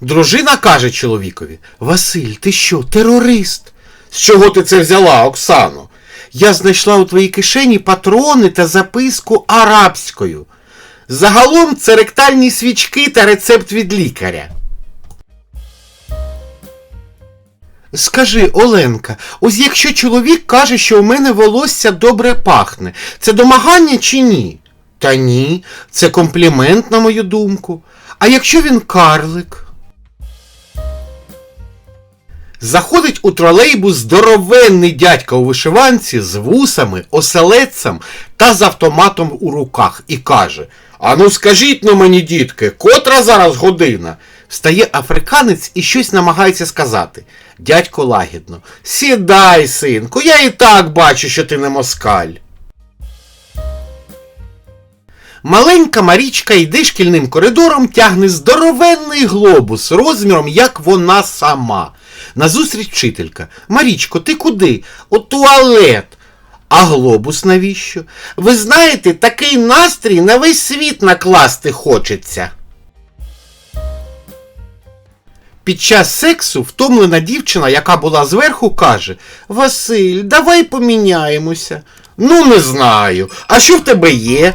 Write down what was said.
Дружина каже чоловікові: Василь, ти що, терорист? З чого ти це взяла, Оксано? Я знайшла у твоїй кишені патрони та записку арабською. Загалом це ректальні свічки та рецепт від лікаря. Скажи, Оленка, ось якщо чоловік каже, що у мене волосся добре пахне, це домагання чи ні? Та ні, це комплімент, на мою думку. А якщо він карлик? Заходить у тролейбус здоровенний дядька у вишиванці з вусами, оселедцем та з автоматом у руках і каже: Ану скажіть на мені, дітки, котра зараз година? Встає африканець і щось намагається сказати. Дядько лагідно. Сідай, синку, я і так бачу, що ти не москаль. Маленька Марічка йде шкільним коридором, тягне здоровенний глобус розміром, як вона сама. Назустріч вчителька. Марічко, ти куди? У туалет. А глобус навіщо? Ви знаєте, такий настрій на весь світ накласти хочеться. Під час сексу втомлена дівчина, яка була зверху, каже: Василь, давай поміняємося. Ну, не знаю. А що в тебе є?